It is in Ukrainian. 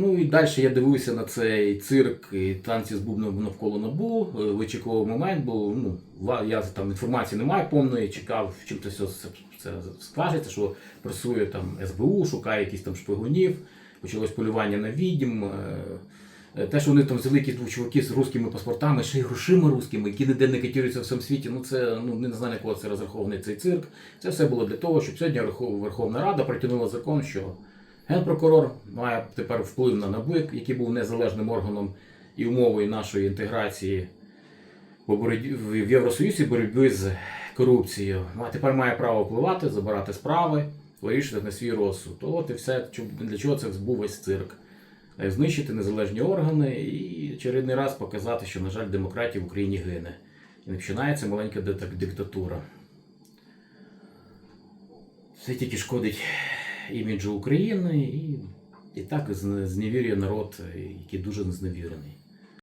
Ну і далі я дивився на цей цирк і танці з бубном навколо набу. е, Вичікував момент, бо ну, я там інформації немає повної, чекав, чим це все це, скажеться, що працює там СБУ, шукає якісь там шпигунів, почалось полювання на відьм. е, е, Те, що вони там взяли якісь двох чуваків з русскими паспортами, ще й грошима русскими, які ніде не котируються в всьому світі. Ну це ну не знаю, на кого це розрахований цей цирк. Це все було для того, щоб сьогодні Верхов- Верховна Рада протягнула закон, що генпрокурор має тепер вплив на НАБУ, який був незалежним органом і умовою нашої інтеграції в Євросоюзі боротьби з корупцією. А тепер має право впливати, забирати справи, вирішувати на свій розсуд. От і все, для чого це був весь цирк. Е, Знищити незалежні органи і чередний раз показати, що, на жаль, демократія в Україні гине. І не починається маленька диктатура. Це тільки шкодить іміджу України і, і так зне- зневірює народ, який дуже зневірений.